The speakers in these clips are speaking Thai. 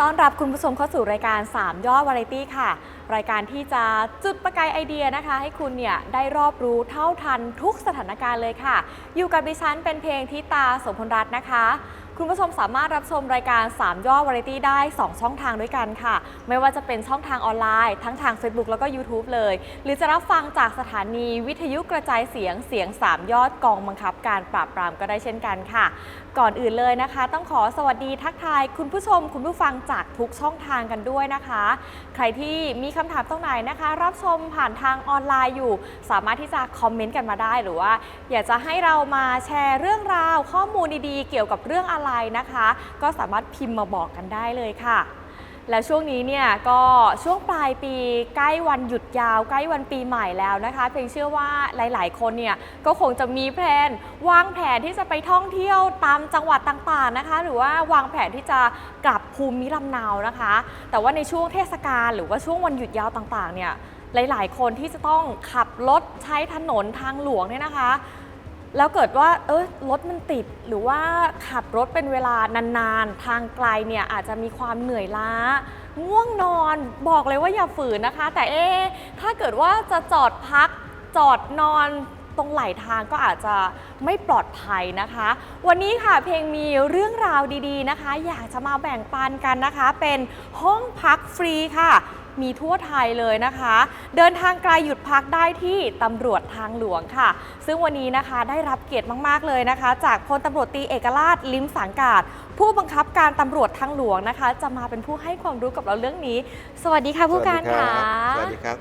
ต้อนรับคุณผู้ชมเข้าสู่รายการ 3 ยอดวาไรตี้ค่ะ รายการที่จะจุดประกายไอเดียนะคะ ให้คุณเนี่ยได้รอบรู้เท่าทันทุกสถานการณ์เลยค่ะ อยู่กับดิฉันเป็นเพลงทิตาสมพลรัตน์นะคะ คุณผู้ชมสามารถรับชมรายการ 3ยอดวาไรตี้ได้ 2 ช่องทางด้วยกันค่ะ ไม่ว่าจะเป็นช่องทางออนไลน์ ทั้งทาง Facebook แล้วก็ YouTube เลย หรือจะรับฟังจากสถานีวิทยุกระจายเสียงเสียง 3 ยอดกองบังคับการปราบปรามก็ได้เช่นกันค่ะ ก่อนอื่นเลยนะคะ ต้องขอสวัสดีทักทาย คุณผู้ชม คุณผู้ฟังจากทุกช่องทางกันด้วยนะคะ ใครที่มีคำถามตรงไหนนะคะ รับชมผ่านทางออนไลน์อยู่ สามารถที่จะคอมเมนต์กันมาได้หรือว่า อยากจะให้เรามาแชร์เรื่องราว ข้อมูลดีๆ เกี่ยวกับเรื่องอะไรนะคะ ก็สามารถพิมพ์มาบอกกันได้เลยค่ะ แล้วช่วงนี้เนี่ยก็ช่วงปลายปีใกล้วันหยุดยาว ใกล้วันปีใหม่แล้วนะคะเพียงเชื่อว่าหลาย ๆ คนเนี่ยก็คงจะมีแผนวางแผนที่จะไปท่องเที่ยวตามจังหวัดต่าง ๆ นะคะ หรือว่าวางแผนที่จะกลับภูมิลำเนานะคะ แต่ว่าในช่วงเทศกาลหรือว่าช่วงวันหยุดยาวต่าง ๆ เนี่ยหลาย ๆ คนที่จะต้องขับรถใช้ถนนทางหลวงเนี่ยนะคะ แล้วเกิดว่าเออรถมันติดหรือว่าขับรถเป็นเวลานานๆ ทางไกลเนี่ยอาจจะมีความเหนื่อยล้า ง่วงนอนบอกเลยว่าอย่าฝืนนะคะ แต่เอ๊ถ้าเกิดว่าจะจอดพักจอดนอนตรงไหลทางก็อาจจะไม่ปลอดภัยนะคะ วันนี้ค่ะเพลงมีเรื่องราวดีๆนะคะ อยากจะมาแบ่งปันกันนะคะ เป็นห้องพักฟรีค่ะ มีทั่วไทยเลยนะคะ เดินทางไกลหยุดพักได้ที่ตำรวจทางหลวงค่ะ ซึ่งวันนี้นะคะได้รับเกียรติมากๆเลยนะคะ จากพลตำรวจตรีเอกราชลิมสังกาดผู้บังคับการตำรวจทางหลวงนะคะ จะมาเป็นผู้ให้ความรู้กับเราเรื่องนี้ สวัสดีค่ะผู้การค่ะสวัสดีครับ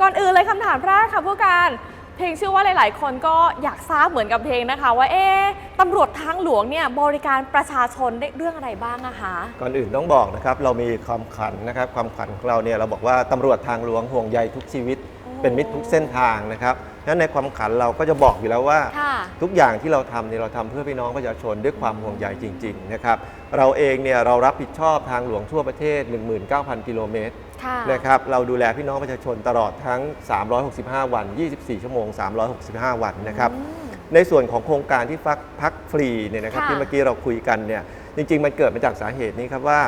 ก่อนอื่นเลยคำถามแรกค่ะผู้การ เพลงเชื่อว่าหลาย ๆ คนก็อยากทราบเหมือนกับเพลงนะคะ ว่าเอ๊ะตำรวจทางหลวงเนี่ยบริการประชาชนได้เรื่องอะไรบ้างนะคะ ก่อนอื่นต้องบอกนะครับเรามีความขันนะครับความขันของเราเนี่ยเราบอกว่าตำรวจทางหลวงห่วงใยทุกชีวิตโอ้เป็นมิตรทุกเส้นทางนะครับนั้นในความขันเราก็จะบอกอยู่แล้วว่า ค่ะทุกอย่างที่เราทำเนี่ยเราทำเพื่อพี่น้องประชาชนด้วยความห่วงใยจริง ๆ นะครับ เราเองเนี่ยเรารับผิดชอบทางหลวงทั่วประเทศ 19,000 กิโลเมตรค่ะ นะครับเราดูแลพี่น้องประชาชนตลอดทั้ง 365 วัน 24 ชั่วโมง 365 วันนะครับอืมในส่วนของโครงการที่พักพักฟรีเนี่ยนะครับค่ะที่เมื่อกี้เราคุยกันเนี่ยจริง ๆ มันเกิดมาจากสาเหตุนี้ครับว่า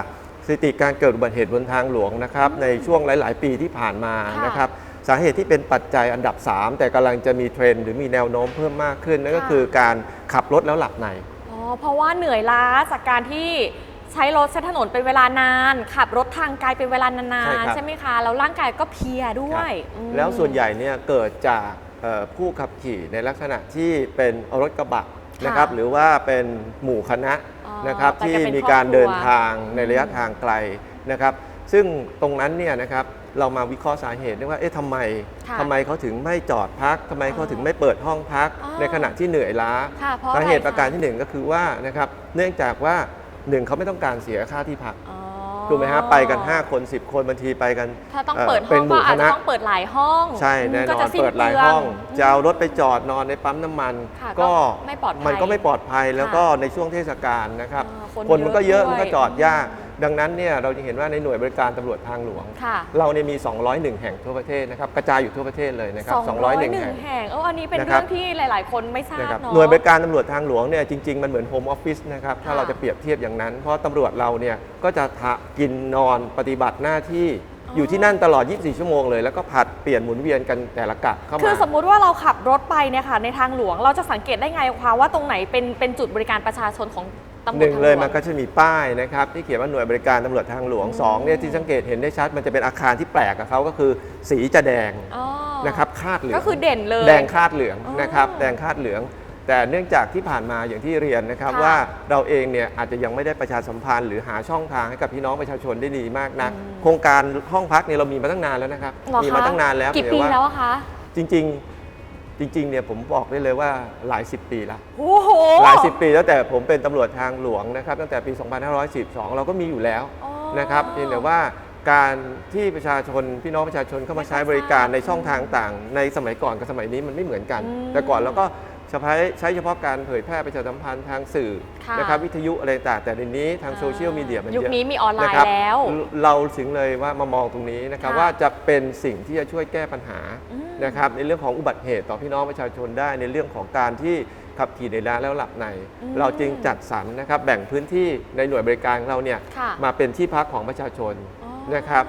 สถิติการเกิดอุบัติเหตุบนทางหลวงนะครับในช่วงหลาย ๆ ปีที่ผ่านมาค่ะนะครับสาเหตุที่เป็นปัจจัยอันดับ 3 แต่กำลังจะมีเทรนด์หรือมีแนวโน้มเพิ่มมากขึ้นนั่นก็ค่ะคือการขับรถแล้วหลับในอ๋อเพราะว่าเหนื่อยล้าจากการที่ ใช้รถใช้ถนนเป็นเวลานาน ขับรถทางไกลเป็นเวลานานใช่ครับๆใช่ไหมคะ แล้วร่างกายก็เพลียด้วยอืม แล้วส่วนใหญ่เนี่ยเกิดจากเอ่อผู้ขับขี่ในลักษณะที่เป็นรถกระบะนะครับค่ะหรือว่าเป็นหมู่คณะอ๋อนะครับไปที่กันเป็นมีการครอบครัว เดินทางในระยะอืมทางไกลนะครับ ซึ่งตรงนั้นเนี่ยนะครับเรามาวิเคราะห์สาเหตุได้ว่าเอ๊ะทำไมค่ะทำไมเขาถึงไม่จอดพักทำไมเขาถึงไม่เปิดห้องพัก อ๋อ ในขณะที่เหนื่อยล้า ค่ะเพราะสาเหตุอไคประการที่หนึ่งก็คือว่านะครับเนื่องจากว่า หนึ่งเขาไม่ต้องการเสียค่าที่พักอ๋อถูกไหมฮะไปกัน 5 คน 10 คนบางทีไปกันถ้าต้องเอ่อเปิดเป็ห้อนงหมู่ก็อาจคจะณะต้องเปิดหลายห้องใช่อืมแน่นก็อจะนสิ้นเปิดหลายปลืห้อง จะเอารถไปจอดนอนในปั๊มน้ำมันค่ะก็ก็ไม่ปลอดภัยมันก็ไม่ปลอดภัยแล้วค่ะก็ในช่วงเทศกาลนะครับอ่าคนคนมันก็เยอะเยอะมันก็ด้วยจอดยาก ดังนั้นเนี่ยเราจะเห็นว่าในหน่วยบริการตำรวจทางหลวง ค่ะเราเนี่ยมี 201 แห่งทั่วประเทศนะครับกระจายอยู่ทั่วประเทศเลยนะครับ201 201แห่ง แห่งเอออันนี้เป็นนะครับเรื่องที่หลาย ๆ คนไม่ทราบนะครับเนาะ หน่วยบริการตำรวจทางหลวงเนี่ยจริง ๆ มันเหมือนโฮมออฟฟิศนะครับถ้าค่ะเราจะเปรียบเทียบอย่างนั้น เพราะตำรวจเราเนี่ยก็จะทะกินนอนปฏิบัติหน้าที่ อ๋อออยู่ที่นั่นตลอด 24 ชั่วโมงเลย แล้วก็ผลัดเปลี่ยนหมุนเวียนกันแต่ละกะเข้ามา คือสมมุติว่าเราขับรถไปเนี่ยค่ะในทางหลวงเราจะสังเกตได้ไงคะว่าตรงไหนเป็นเป็นจุดบริการประชาชนของตำรวจหนึ่งทางหลวง เลยมันก็จะมีป้ายนะครับที่เขียนว่าหน่วยบริการตำรวจทางหลวงสองเนี่ยที่สังเกตเห็นได้ชัดมันจะเป็นอาคารที่แปลกกับเขาก็คือสีจะแดงอ๋อนะครับคาดเหลืองก็คือเด่นเลยแดงคาดเหลืองอ๋อ นะครับแดงคาดเหลือง แต่เนื่องจากที่ผ่านมาอย่างที่เรียนนะครับค่ะว่าเราเองเนี่ยอาจจะยังไม่ได้ประชาสัมพันธ์ หรือหาช่องทางให้กับพี่น้องประชาชนได้ดีมากนักอืมโครงการห้องพักเนี่ยเรามีมาตั้งนานแล้วนะครับเหรอมีคะมาตั้งนานแล้วกี่แต่ปีว่าแล้วอะคะจริงๆจริงๆเนี่ยผมบอกได้เลยว่าหลายสิบปีแล้วโอ้โห หลายสิบปีแล้วแต่ผมเป็นตำรวจทางหลวงนะครับตั้งแต่ปี 2542 เราก็มีอยู่แล้วอ๋อนะครับเพียงแต่ว่าการที่ประชาชนพี่น้องประชาชนเข้ามาใช้บริการในช่องทางต่าง ในสมัยก่อนกับสมัยนี้มันไม่เหมือนกัน อืมแต่ก่อนเราก็ เฉพาะใช้เฉพาะการเผยแพร่ประชาสัมพันธ์ทางสื่อค่ะ นะครับวิทยุอะไรต่างแต่ในนี้ทางโซเชียลมีเดียมันเยยุคอะนี้มีออนไลนะน์ครับแล้ว เราถึงเลยว่ามามองตรงนี้นะครับค่ะว่าจะเป็นสิ่งที่จะช่วยแก้ปัญหาอืม นะครับในเรื่องของอุบัติเหตุต่อพี่น้องประชาชนได้ในเรื่องของการที่ขับขี่ในร้านแล้วหลับในอืมเราจึงจัดสรรนะครับแบ่งพื้นที่ในหน่วยบริการของเราเนี่ย ค่ะมาเป็นที่พักของประชาชนอ๋อ นะครับ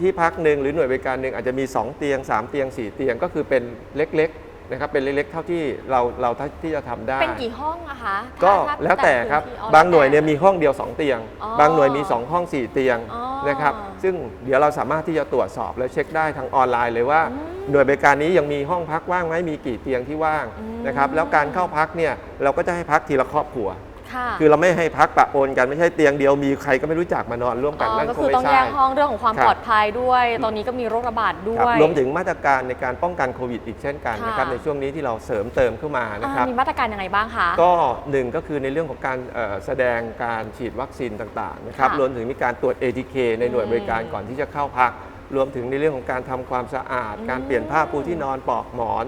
ที่พักหนึ่งหรือหน่วยบริการหนึ่งอาจจะมี 2 เตียง 3 เตียง 4 เตียงก็คือเป็นเล็กๆ นะครับเป็นเล็กๆเท่าที่เราเราที่จะทำได้ เป็นกี่ห้องอะคะก็ถ้าแล้วแต่ครับพื้นที่อ๋อบางหน่วยเนี่ยแล้มีห้องเดียว 2 เตียง อ๋อบางหน่วยมี 2 ห้อง 4 เตียงอ๋อนะครับซึ่งเดี๋ยวเราสามารถที่จะตรวจสอบและเช็คได้ทางออนไลน์เลยว่า อืมหน่วยบริการนี้ยังมีห้องพักว่างไหมมีกี่เตียงที่ว่างอืม นะครับแล้วการเข้าพักเนี่ยเราก็จะให้พักทีละครอบครัว ค่ะคือเราไม่ให้พักปะปนกันไม่ใช่เตียงเดียวมีใครก็ไม่รู้จักมานอนร่วมกันอ๋อนั่นก็คงคือไม่ต้องใช่แยกห้องเรื่องของความครับปลอดภัยด้วย ตอนนี้ก็มีโรคระบาดด้ครัวบยรวมถึงมาตรการในการป้องกันโควิดอีกเช่นกันนะครับค่ะในช่วงนี้ที่เราเสริมเติมเข้ามานะครับอ่ามีมาตรการยังไงบ้างคะก็หนึ่งก็คือในเรื่องของการเอ่อแสดงการฉีดวัคซีนต่างๆนะครับค่ะรวมถึงมีการตรวจ ATK ในหน่วยอืมบริการก่อนที่จะเข้าพัก รวมถึงในเรื่องของการทำความสะอาดอืมการเปลี่ยนผ้าปูที่นอนปลอกหมอน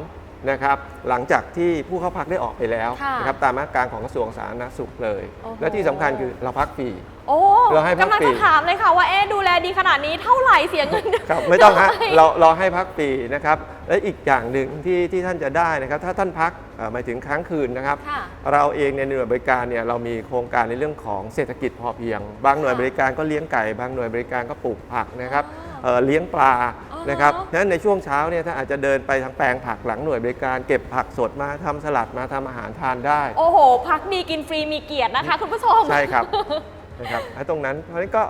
นะครับหลังจากที่ผู้เข้าพักได้ออกไปแล้วค่ะนะครับตามมาตรการของกระทรวงสาธารณสุขเลย โอ้โห และที่สำคัญคือเราพักฟรี โอ้เราให้พักกำลังฟรี จะถามเลยค่ะว่าเอ๊ะดูแลดีขนาดนี้เท่าไหร่เสียเงินครับไม่ต้องฮะเท่าไหร่เราเราให้พักฟรีนะครับและอีกอย่างหนึ่งที่ที่ท่านจะได้นะครับ ถ้าท่านพักเอ่อหมายถึงค้างคืนนะครับ ค่ะ เราเองในหน่วยบริการเนี่ยเรามีโครงการในเรื่องของเศรษฐกิจพอเพียง บางหน่วยค่ะบริการก็เลี้ยงไก่ บางหน่วยบริการก็ปลูกผักนะครับอ๋อ เอ่อเลี้ยงปลาอ๋อ นะครับฉะนั้นในช่วงเช้าเนี่ยถ้านอาจจะเดินไปทางแปลงผักหลังหน่วยบริการเก็บผักสดมาทำสลัดมาทำอาหารทานได้ โอ้โห พักดีกินฟรีมีเกียรตินะคะ คุณผู้ชม ใช่ครับ นะครับและตรงนั้นเพราะฉะนั้นก็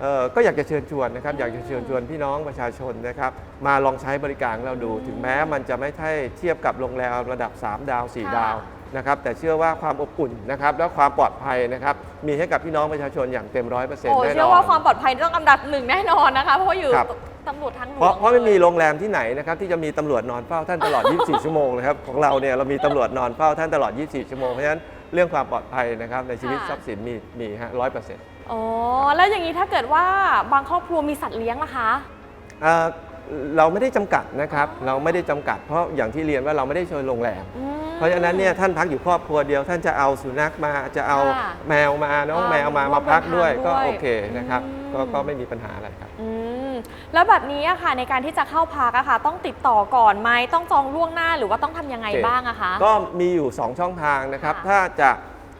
เอ่อก็อยากจะเชิญชวนนะครับ อยากจะเชิญชวนพี่น้องประชาชนนะครับ มาลองใช้บริการของเราดู ถึงแม้มันจะไม่ใช่เทียบกับโรงแรมระดับ 3 ดาว 4 ค่ะ ดาวนะครับ แต่เชื่อว่าความอบอุ่นนะครับและความปลอดภัยนะครับ มีให้กับพี่น้องประชาชนอย่างเต็มร้อยเปอร์เซ็นต์โอ้แน่นเชื่ออว่านความปลอดภัยต้องอันดับหนึ่งแน่นอนนะคะ เพราะว่าอยู่ครับ ตำรวจทางหลวงเพราะเพราะไม่มีลยโรงแรมที่ไหนนะครับที่จะมีตำรวจนอนเฝ้าท่านตลอด 24 ชั่วโมงนะครับของเราเนี่ยเรามีตำรวจนอนเฝ้าท่านตลอด 24 ชั่วโมงเพราะฉะนั้นเรื่องความปลอดภัยนะครับในชีวิตค่ะทรัพย์สินมีมีฮะร้อยเปอร์เซ็นต์อ๋อแล้วอย่างนี้ถ้าเกิดว่าบางครอบครัวมีสัตว์เลี้ยงล่ะคะเอ่อเราไม่ได้จำกัดนะครับเราไม่ได้จำกัด เพราะอย่างที่เรียนว่าเราไม่ได้เชิญโรงแรม อืม เพราะฉะนั้นเนี่ยท่านพักอยู่ครอบครัวเดียว ท่านจะเอาสุนัขมาจะเอาค่ะแมวมาน้องอ่าแมวมาร่วมมาพักด้วยเดินทางก็ด้วยโอเคนะครับอืมก็ก็ไม่มีปัญหาอะไรครับอืม แล้วแบบนี้อะค่ะในการที่จะเข้าพักอะค่ะ ต้องติดต่อก่อนไหมต้องจองล่วงหน้าหรือว่าต้องทำยังไงโอเค บ้างอะคะ ก็มีอยู่ 2 ช่องทางนะครับ ค่ะถ้าจะ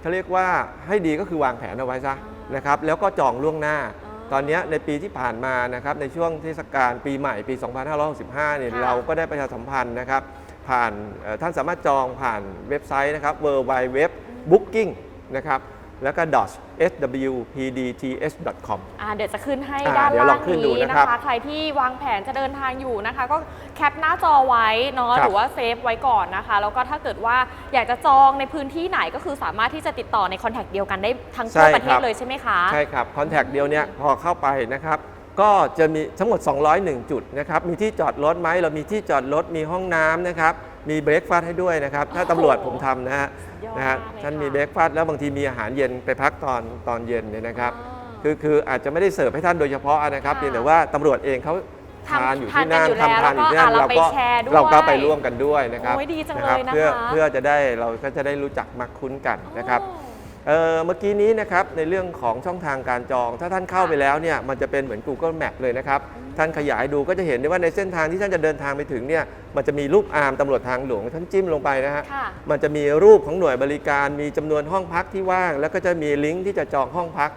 เขาเรียกว่าให้ดีก็คือวางแผนเอาไว้ซะอ่านนะครับ แล้วก็จองล่วงหน้าอ๋อตอนเนี้ยในปีที่ผ่านมานะครับ ในช่วงเทศกาลปีใหม่ปี 2565เนี่ยค่ะ เราก็ได้ประชาสัมพันธ์นะครับ ผ่านเอ่อท่านสามารถจองผ่านเว็บไซต์นะครับ w w w booking นะครับ แล้วก็ swpdts.com อ่าเดี๋ยวจะขึ้นให้อ่าด้านเดี๋ยวลล่าองงขึ้นดูนี้นะนะครับคะ ใครที่วางแผนจะเดินทางอยู่นะคะ ก็แคปหน้าจอไว้เนาะครับหรือว่าเซฟไว้ก่อนนะคะ แล้วก็ถ้าเกิดว่าอยากจะจองในพื้นที่ไหนก็คือสามารถที่จะติดต่อในคอนแทคเดียวกันได้ทั้งทั่วใช่ประเทครัศบเลยใช่ไหมคะ ใช่ครับคอนแทคเดียวเนี่ยพอเข้าไปนะครับ ก็จะมีทั้งหมด 201 จุดนะครับ มีที่จอดรถไหมเรามีที่จอดรถ มีห้องน้ำนะครับ มีเบรกฟาสต์ให้ด้วยนะครับ ถ้าโอ้โหตำรวจผมทำนะฮะสุดยอดนะฮะมากเลยท่านค่ะมีเบรกฟาสต์แล้วบางทีมีอาหารเย็นไปพักตอนตอนเย็นเนี่ยนะครับอ่าคือคืออาจจะไม่ได้เสิร์ฟให้ท่านโดยเฉพาะนะครับค่ะเพียงแต่ว่าตำรวจเองเขาทำทานอยู่ทานที่นั่นกันอยู่แล้วทำทานอยู่ที่นั่นแล้วก็เราก็อะเราไปแชร์ด้วยเราก็ไปร่วมกันด้วยนะครับโอ้ยดีจังนะครัเลยนะคะ เพื่อเพื่อจะได้เราก็จะได้รู้จักมักคุ้นกันนะครับอ๋อ เอ่อเมื่อกี้นี้นะครับในเรื่องของช่องทางการจอง ถ้าท่านเข้าไปแล้วเนี่ยมันจะเป็นเหมือน Google Map เลยนะครับ ท่านขยายดูก็จะเห็นได้ว่าในเส้นทางที่ท่านจะเดินทางไปถึงเนี่ยมันจะมีรูปอาร์มตำรวจทางหลวงท่านจิ้มลงไปนะฮะค่ะมันจะมีรูปของหน่วยบริการมีจำนวนห้องพักที่ว่าง แล้วก็จะมีลิงก์ที่จะจองห้องพัก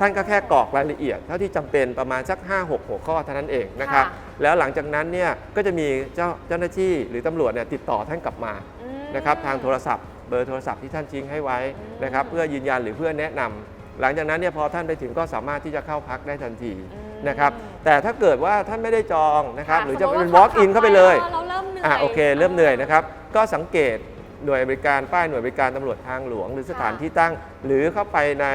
ท่านก็แค่กรอกรายละเอียด เท่าที่จำเป็นประมาณสัก 5-6 หัวข้อเท่านั้นเองนะครับ ค่ะ แล้วหลังจากนั้นเนี่ยก็จะมีเจ้าเจ้าหน้าที่หรือตำรวจเนี่ยติดต่อท่านกลับมา อืม นะครับทางโทรศัพท์ เบอร์โทรศัพท์ที่ท่านทิ้งให้ไว้นะครับเพื่อยืนยันหรือเพื่อแนะนำหลังจากนั้นเนี่ยพอท่านไปถึงก็สามารถที่จะเข้าพักได้ทันทีอืมนะครับแต่ถ้าเกิดว่าท่านไม่ได้จองนะครับค่หรือจะสมเป็นมุติ walk in เข้าไปเลยเราเริ่มเหนื่อยอ่าโอเค เริ่มเหนื่อยนะครับก็สังเกตหน่วยบริการป้ายหน่วยบริการตำรวจทางหลวง หรือสถานที่ตั้ง หรือเข้าไปใน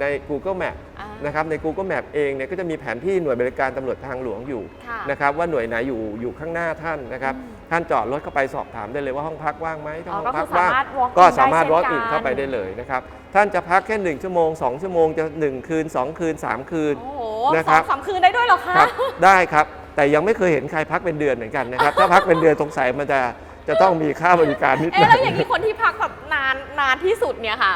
ใน Google Map อ่านะครับใน Google Map เองเนี่ยก็จะมีแผนที่หน่วยบริการตำรวจทางหลวงอยู่ค่ะนะครับว่าหน่วยไหนอยู่อยู่ข้างหน้าท่านนะครับอืมท่านจอดรถเข้าไปสอบถามได้เลยว่าห้องพักว่างไหมถ้าอ๋อห้องก็พัคืกอสาว่างมารถ walk in ก็สามารถ ได้ walk เช่ in นกัน เข้าไปได้เลยนะครับท่านจะพักแค่ 1 ชั่วโมง 2 ชั่วโมงจะ 1 คืน 2 คืน 3 คืน โอ้โหนะสครัอบ งสามคืนได้ด้วยเหรอคะครับได้ครับ แต่ยังไม่เคยเห็นใครพักเป็นเดือนเหมือนกันนะครับ ถ้าพักเป็นเดือนสงสัยมันจะจะต้องมีค่าบริการนิดหเอ๊ะน่อแล้วย อย่างนี้คนที่พักแบบนานนานที่สุดเนี่ยค่ะ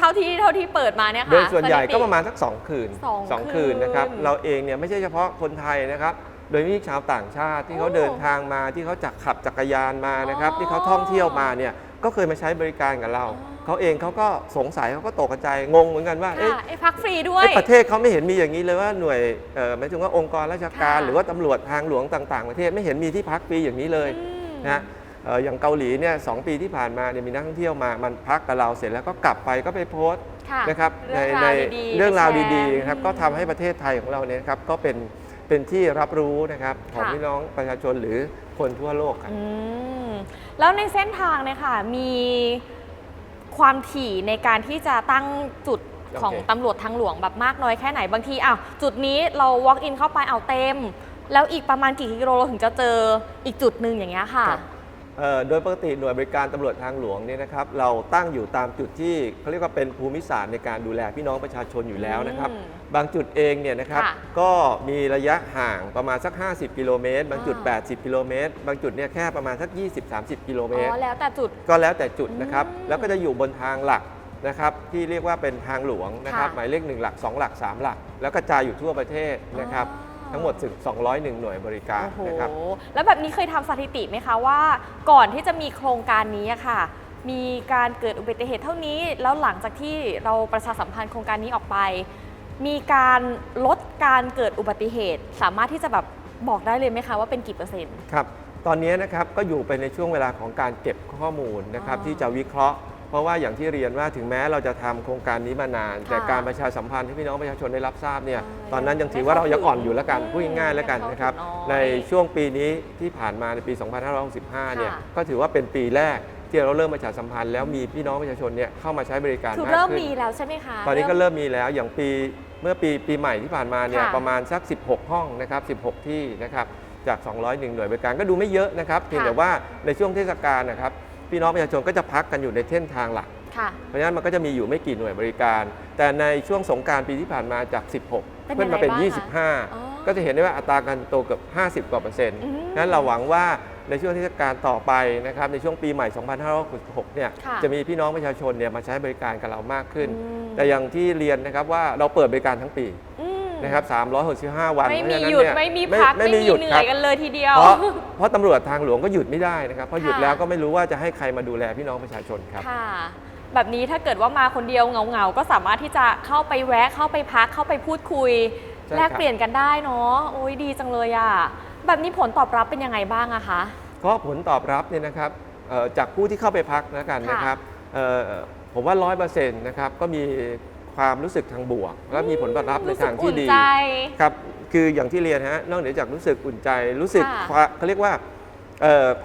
เท่าที่เท่าที่เปิดมาเนี่ยค่ะโดยส่วนใหญ่ถิติก็ประมาณสัก 2 คืนสองสองคืนนะครับ คืน เราเองเนี่ยไม่ใช่เฉพาะคนไทยนะครับ โดยมีชาวต่างชาติที่เขาโอ้เดินทางมาที่เขาจักขับจักรยานมานะครับ อ๋อที่เขาท่องเที่ยวมาเนี่ยก็เคยมาใช้บริการกับเรา อ๋อ เขาเองเขาก็สงสัยเขาก็ตกใจงงเหมือนกันว่าเอ๊ะ ค่ะไอ้พักฟรีด้วย เอ๊ะประเทศเขาไม่เห็นมีอย่างนี้เลยว่าหน่วยเอ่อหมายถึงว่าองค์กรราชการ ค่ะ หรือว่าตำรวจทางหลวงต่าง ๆ ประเทศไม่เห็นมีที่พักฟรีอย่างนี้เลยอืม นะฮะเอ่ออย่างเกาหลีเนี่ยสองปีที่ผ่านมาเนี่ยมีนักท่องเที่ยวมามันพักกับเราเสร็จแล้วก็กลับไปก็ไปโพสต์ค่ะนะครับในเรื่องในราวดีๆเรื่องราวไปแชร์ดีๆนะครับอืมก็ทำให้ประเทศไทยของเราเนี่ยนะครับก็เป็นเป็นที่รับรู้นะครับของค่ะพี่น้องประชาชนหรือคนทั่วโลกครับอืมแล้วในเส้นทางเนี่ยค่ะมีความถี่ในการที่จะตั้งจุดของโอเคตำรวจทางหลวงแบบมากน้อยแค่ไหนบางทีอ้าวจุดนี้เรา walk in เข้าไปเอาเต็ม แล้วอีกประมาณกี่กิโลเราถึงจะเจออีกจุดหนึ่งอย่างเงี้ยค่ะครับเอ่อ โดยปกติหน่วยบริการตำรวจทางหลวงเนี่ยนะครับเราตั้งอยู่ตามจุดที่เขาเรียกว่าเป็นภูมิศาสตร์ในการดูแลพี่น้องประชาชนอยู่แล้วนะครับอืมบางจุดเองเนี่ยนะครับค่ะก็มีระยะห่างประมาณสัก 50 กิโลเมตร บางจุดอ่า80 กิโลเมตร บางจุดเนี่ยแค่ประมาณสัก 20-30 กิโลเมอ๋ตรอแล้วแต่จุดก็แล้วแต่จุดนะครับอืมแล้วก็จะอยู่บนทางหลักนะครับที่เรียกว่าเป็นทางหลวงนะครับค่ะหมายเลข1หลัก 2 หลัก 3 หลัก แล้วกระจายอยู่ทั่วประเทศนะครับอ๋อ ทั้งหมดถึง 201 หน่วยบริการโอ้โหนะครับแล้วแบบนี้เคยทำสถิติไหมคะว่า ก่อนที่จะมีโครงการนี้อะค่ะ มีการเกิดอุบัติเหตุเท่านี้ แล้วหลังจากที่เราประชาสัมพันธ์โครงการนี้ออกไป มีการลดการเกิดอุบัติเหตุ สามารถที่จะแบบบอกได้เลยไหมคะว่าเป็นกี่เปอร์เซ็นต์ ครับตอนนี้นะครับก็อยู่ไปในช่วงเวลาของการเก็บข้อมูลนะครับอ๋อที่จะวิเคราะห์ เพราะว่าอย่างที่เรียนว่าถึงแม้เราจะทำโครงการนี้มานาน แต่การประชาสัมพันธ์ให้พี่น้องประชาชนได้รับทราบเนี่ยใช่ ตอนนั้นยังถือว่าเรายังอ่อนอยู่แล้วกันอืมพูดง่ายๆแล้วกันนะครับยังเข้าถึงน้อยในช่วงปีนี้ที่ผ่านมาในปี 2565 เนี่ยค่ะก็ถือว่าเป็นปีแรกที่เราเริ่มประชาสัมพันธ์แล้วมีพี่น้องประชาชนเนี่ยเข้ามาใช้บริการคือมากเริ่มขึ้นมีแล้วใช่ไหมคะ ตอนนี้ก็เริ่มมีแล้วอย่างปีเมื่อปีปีใหม่ที่ผ่านมาเนี่ยค่ะประมาณสัก 16 ห้องนะครับ 16 ที่นะครับจาก 201 หน่วยบริการก็ดูไม่เยอะนะครับเพียงค่ะแต่ว่าในช่วงเทศกาลนะครับพี่น้องประชาชนก็จะพักกันอยู่ในเส้นทางหลักค่ะเพราะฉะนั้นมันก็จะมีอยู่ไม่กี่หน่วยบริการ แต่ในช่วงสงกรารปีที่ผ่านมาจาก 16เป็นขึ้นมาเป็นยังไงบ้างคะอ๋อ25 ก็จะเห็นได้ว่าอัตราการโตเกือบ50 กว่าเปอร์เซ็นต์อืมนั้นเราหวังว่าในช่วงเทศกาลต่อไปนะครับในช่วงปีใหม่ 2566 เนี่ยค่ะจะมีพี่น้องประชาชนเนี่ยมาใช้บริการกับเรามากขึ้นอืมแต่อย่างที่เรียนนะครับว่าเราเปิดบริการทั้งปีอืมนะครับ 365 วัน ไม่มีเพราะฉะนั้นหยุดเนี่ยไม่มีพัก ไม่มีหยุดเหนื่คอรัยบกันเลยทีเดียว เพราะเพราะตำรวจทางหลวงก็หยุดไม่ได้นะครับ เพราะหยุดค่ะแล้วก็ไม่รู้ว่าจะให้ใครมาดูแลพี่น้องประชาชนครับค่ะ แบบนี้ถ้าเกิดว่ามาคนเดียวเหงาๆ ก็สามารถที่จะเข้าไปแวะเข้าไปพักเข้าไปพูดคุยใช่ครับแลกเปลี่ยนกันได้เนาะโอ้ยดีจังเลยอะ่ะแบบนี้ผลตอบรับเป็นยังไงบ้างอะคะก็ผลตอบรับเนี่ยนะครับเอ่อจากผู้ที่เข้าไปพักแล้วกันค่ะนะครับเอ่อผมว่าร้อยเปอร์เซ็นต์นะครับก็มีความรู้สึกทางบวก และมีผลตอบรับในรู้สึกทางที่อุ่นดีใจครับคืออย่างที่เรียนฮะนอกเหนือจากรู้สึกอุ่นใจรู้สึกค่ะความเขาเรียกว่าเอ่อ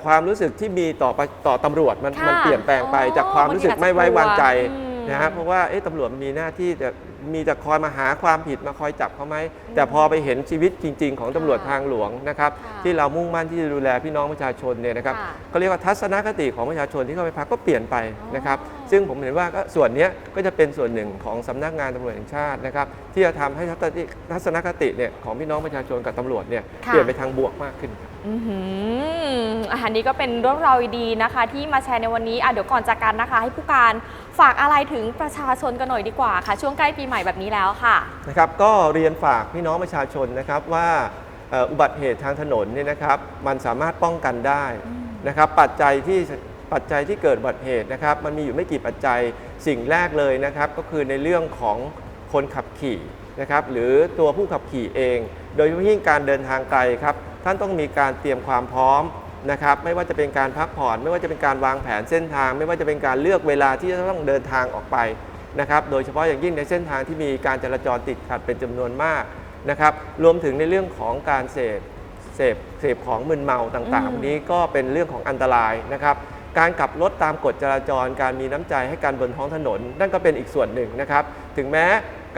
ความรู้สึกที่มีต่อประต่อตำรวจมันค่ะมันเปลี่ยนแปลงไปอ๋อจากความรู้สึกบางทีไม่ไว้วางใจอาจจะกลัวอืมนะฮะเพราะว่าเอ๊ะตำรวจมีหน้าที่จะมีแต่คอยมาหาความผิดมาคอยจับเขาไหมแต่พอไปเห็นชีวิตจริง ๆ ของตำรวจทางหลวงนะครับค่ะที่เรามุ่งมั่นที่จะดูแลพี่น้องประชาชนเนี่ยนะครับค่ะเขาเรียกว่าทัศนคติของประชาชนที่เข้าไปพักก็เปลี่ยนไปนะครับอ๋อซึ่งผมเห็นว่าก็ส่วนเนี้ยก็จะเป็นส่วนหนึ่งของสำนักงานตำรวจแห่งชาตินะครับที่จะทำให้ทัศนทัศนคติเนี่ยของพี่น้องประชาชนกับตำรวจเนี่ยค่ะ เปลี่ยนไปทางบวกมากขึ้นครับ อือหือ อันนี้ก็เป็นเรื่องราวดีนะคะ ที่มาแชร์ในวันนี้อะเดี๋ยวก่อนจากกันนะคะ ให้ผู้การฝากอะไรถึงประชาชนกันหน่อยดีกว่าค่ะ ช่วงใกล้ปีใหม่แบบนี้แล้วค่ะนะครับก็เรียนฝากพี่น้องประชาชนนะครับว่าอุบัติเหตุทางถนนเนี่ยนะครับมันสามารถป้องกันได้นะครับปัจจัยที่ปัจจัยที่เกิดอุบัติเหตุนะครับมันมีอยู่ไม่กี่ปัจจัยสิ่งแรกเลยนะครับก็คือในเรื่องของคนขับขี่นะครับหรือตัวผู้ขับขี่เอง โดยเฉพาะยิ่งการเดินทางไกลครับท่านต้องมีการเตรียมความพร้อม นะครับไม่ว่าจะเป็นการพักผ่อน ไม่ว่าจะเป็นการวางแผนเส้นทาง ไม่ว่าจะเป็นการเลือกเวลาที่จะต้องเดินทางออกไปนะครับโดยเฉพาะอย่างยิ่งในเส้นทางที่มีการจราจรติดขัดเป็นจำนวนมากนะครับรวมถึงในเรื่องของการเสพเสพเสพของมึนเมาต่างอืมๆนี้ก็เป็นเรื่องของอันตรายนะครับการขับรถตามกฎจราจร การมีน้ำใจให้การบนท้องถนน นั่นก็เป็นอีกส่วนหนึ่งนะครับ ถึงแม้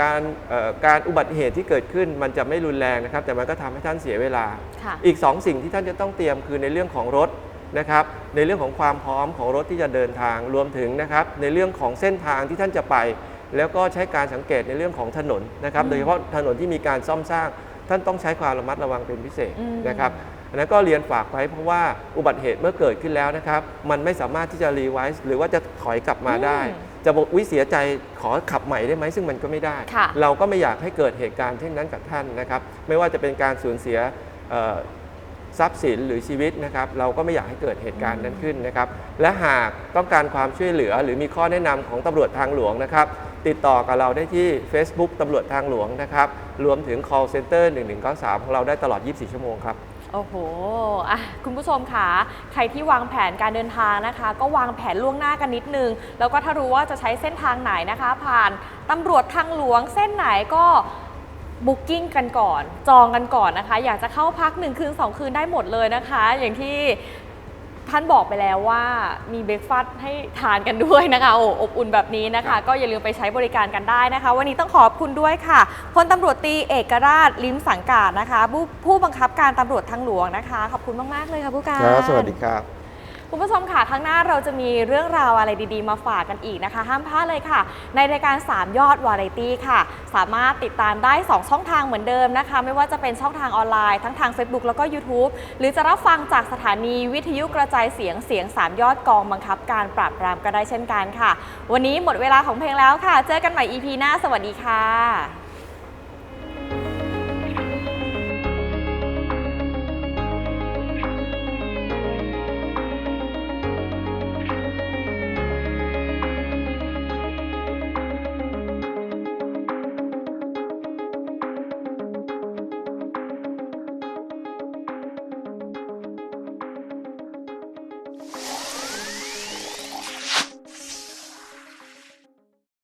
การเอ่อการอุบัติเหตุที่เกิดขึ้นมันจะไม่รุนแรงนะครับ แต่มันก็ทำให้ท่านเสียเวลาค่ะอีก 2 สิ่งที่ท่านจะต้องเตรียมคือในเรื่องของรถนะครับ ในเรื่องของความพร้อมของรถที่จะเดินทางรวมถึงนะครับ ในเรื่องของเส้นทางที่ท่านจะไป แล้วก็ใช้การสังเกตในเรื่องของถนนนะครับอืมโดยเฉพาะถนนที่มีการซ่อมสร้าง ท่านต้องใช้ความระมัดระวังเป็นพิเศษอืมนะครับอันนั้นก็เรียนฝากไว้เพราะว่าอุบัติเหตุเมื่อเกิดขึ้นแล้วนะครับ มันไม่สามารถที่จะรีไวซ์หรือว่าจะถอยกลับมาได้อืม จะบอกวิเสียใจขอขับใหม่ได้ไหมซึ่งมันก็ไม่ได้ ค่ะเราก็ไม่อยากให้เกิดเหตุการณ์เช่นนั้นกับท่านนะครับ ไม่ว่าจะเป็นการสูญเสียเอ่อทรัพย์สินหรือชีวิตนะครับ เราก็ไม่อยากให้เกิดเหตุการณ์นั้นขึ้นนะครับ และหากต้องการความช่วยเหลือหรือมีข้อแนะนำของตำรวจทางหลวงนะครับ ติดต่อกับเราได้ที่ Facebook ตำรวจทางหลวงนะครับ รวมถึง call center 1193 ของเราได้ตลอด 24 ชั่วโมงครับ โอ้โหอะคุณผู้ชมค่ะ ใครที่วางแผนการเดินทางนะคะ ก็วางแผนล่วงหน้ากันนิดนึง แล้วก็ถ้ารู้ว่าจะใช้เส้นทางไหนนะคะ ผ่านตำรวจทางหลวงเส้นไหนก็บุ๊กิ้งกันก่อน จองกันก่อนนะคะ อยากจะเข้าพัก 1 คืน 2 คืนได้หมดเลยนะคะ อย่างที่ ท่านบอกไปแล้วว่ามีเบรกฟาสต์ให้ทานกันด้วยนะคะโอ้อบอุ่นแบบนี้นะครัคะบก็อย่าลืมไปใช้บริการกันได้นะคะ วันนี้ต้องขอบคุณด้วยค่ะพลตำรวจตรีเอกราชลิ้มสังกาดนะคะผู้ผู้บังคับการตำรวจทางหลวงนะคะ ขอบคุณมาก ๆ เลยค่ะผู้การครับสวัสดีครับ คุณผู้ชมค่ะข้างหน้าเราจะมีเรื่องราวอะไรดีๆ มาฝากกันอีกนะคะ ห้ามพลาดเลยค่ะ ในรายการ 3 ยอดวาไรตี้ค่ะ สามารถติดตามได้ 2 ช่องทางเหมือนเดิมนะคะ ไม่ว่าจะเป็นช่องทางออนไลน์ทั้งทาง Facebook แล้วก็ YouTube หรือจะรับฟังจากสถานีวิทยุกระจายเสียงเสียง 3 ยอดกองบังคับ การปราบปรามก็ได้เช่นกันค่ะ วันนี้หมดเวลาของเพลงแล้วค่ะ เจอกันใหม่ EP หน้า สวัสดีค่ะ